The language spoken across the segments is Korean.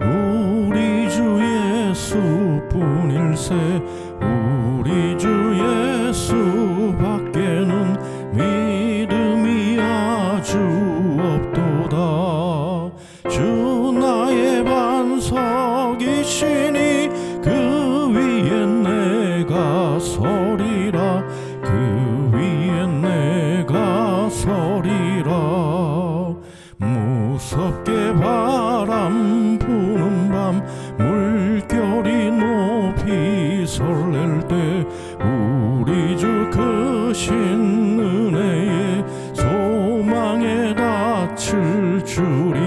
우리 주 예수뿐일세 우리 주 예수 나의 반석이시니 그 위에 내가 서리라. 그 위에 내가 서리라. 무섭게 바람 부는 밤 물결이 높이 설렐 때 우리 주 크신 은혜에 소망에 닿칠 줄이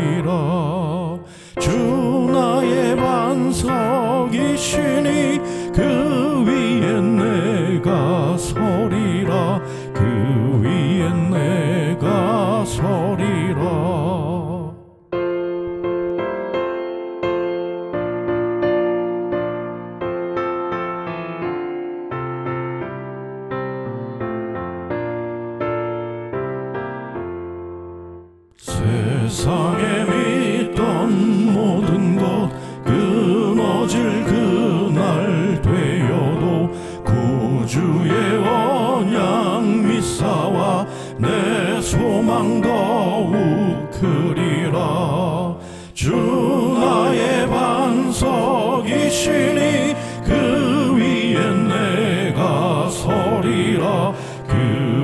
나의 반석이시니 그 위에 내가 서리라. 그 위에 내가 서리라. 세상에 소망 더욱 크리라. 주 나의 반석이시니 그 위에 내가 서리라. 그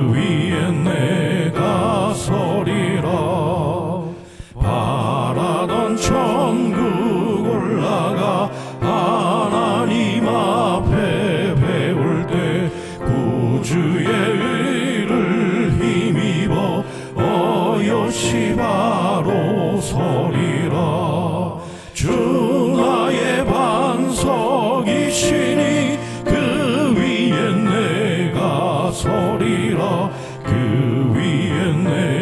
서리라 주 나의 반석이시니 그 위에 내가 서리라 그 위에 서리라